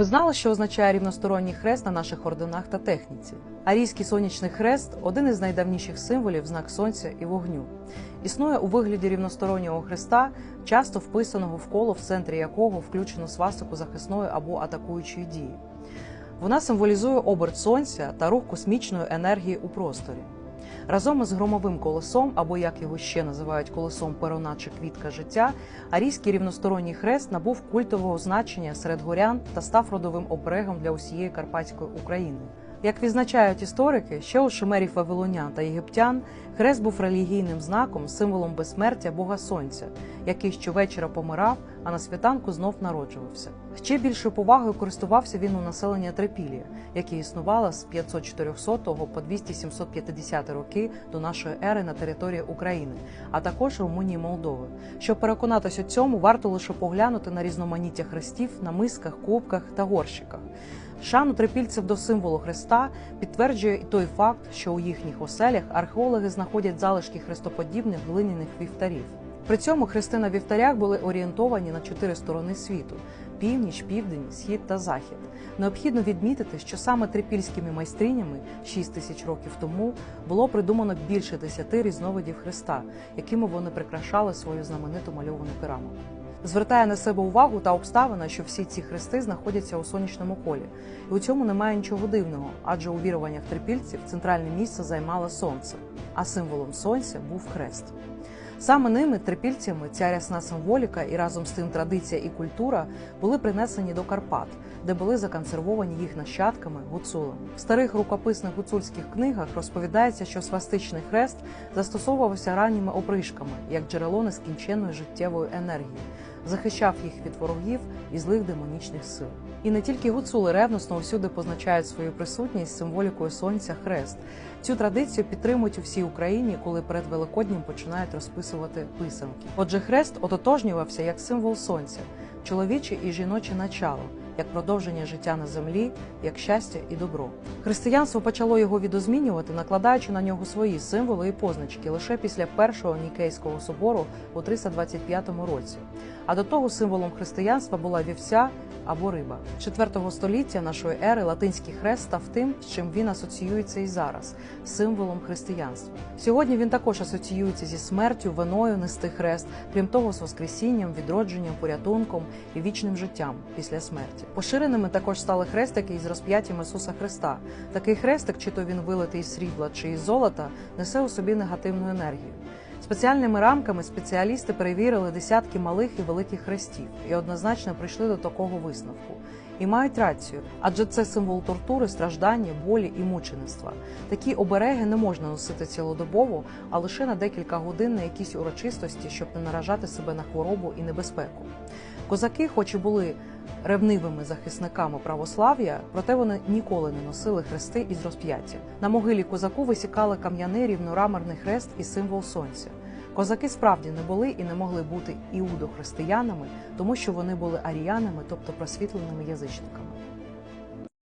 Ви знали, що означає рівносторонній хрест на наших орденах та техніці? Арійський сонячний хрест один із найдавніших символів знак сонця і вогню. Існує у вигляді рівностороннього хреста, часто вписаного в коло, в центрі якого включено свастику захисної або атакуючої дії. Вона символізує оберт сонця та рух космічної енергії у просторі. Разом із громовим колесом, або як його ще називають колесом перона чи квітка життя, арійський рівносторонній хрест набув культового значення серед горян та став родовим оберегом для усієї Карпатської України. Як відзначають історики, ще у шумерів вавилонян та єгиптян хрест був релігійним знаком, символом безсмертя Бога Сонця, який щовечора помирав, а на світанку знов народжувався. Ще більшою повагою користувався він у населення Трипілія, яке існувало з 504 по 200-750 роки до нашої ери на території України, а також Румунії і Молдови. Щоб переконатись у цьому, варто лише поглянути на різноманіття хрестів на мисках, кубках та горщиках. Шану трипільців до символу Христа підтверджує і той факт, що у їхніх оселях археологи знаходять залишки хрестоподібних глиняних вівтарів. При цьому хрести на вівтарях були орієнтовані на чотири сторони світу: північ, південь, схід та захід. Необхідно відмітити, що саме трипільськими майстринями 6 тисяч років тому було придумано більше десяти різновидів хреста, якими вони прикрашали свою знамениту мальовану керамику. Звертає на себе увагу та обставина, що всі ці хрести знаходяться у сонячному колі, і у цьому немає нічого дивного, адже у віруваннях трипільців центральне місце займало сонце, а символом сонця був хрест. Саме ними, трипільцями, ця рясна символіка і разом з тим традиція і культура були принесені до Карпат, де були законсервовані їх нащадками гуцулами. В старих рукописних гуцульських книгах розповідається, що свастичний хрест застосовувався ранніми опришками як джерело нескінченної життєвої енергії, захищав їх від ворогів і злих демонічних сил. І не тільки гуцули ревносно усюди позначають свою присутність символікою сонця хрест. Цю традицію підтримують у всій Україні, коли перед Великоднім починають розписувати писанки. Отже, хрест ототожнювався як символ сонця, чоловіче і жіноче начало, як продовження життя на землі, як щастя і добро. Християнство почало його відозмінювати, накладаючи на нього свої символи і позначки лише після першого Нікейського собору у 325 році. А до того символом християнства була вівця або риба. З 4 століття нашої ери латинський хрест став тим, з чим він асоціюється і зараз символом християнства. Сьогодні він також асоціюється зі смертю, виною нести хрест, крім того, з воскресінням, відродженням, порятунком і вічним життям після смерті. Поширеними також стали хрестики із розп'яттям Ісуса Христа. Такий хрестик, чи то він вилитий із срібла, чи із золота, несе у собі негативну енергію. Спеціальними рамками спеціалісти перевірили десятки малих і великих хрестів і однозначно прийшли до такого висновку. І мають рацію, адже це символ тортури, страждання, болі і мучеництва. Такі обереги не можна носити цілодобово, а лише на декілька годин на якісь урочистості, щоб не наражати себе на хворобу і небезпеку. Козаки, хоч і були ревнивими захисниками православ'я, проте вони ніколи не носили хрести із розп'яття. На могилі козаку висікали кам'яний рівнорамерний хрест і символ сонця. Козаки справді не були і не могли бути іудохристиянами, тому що вони були аріянами, тобто просвітленими язичниками.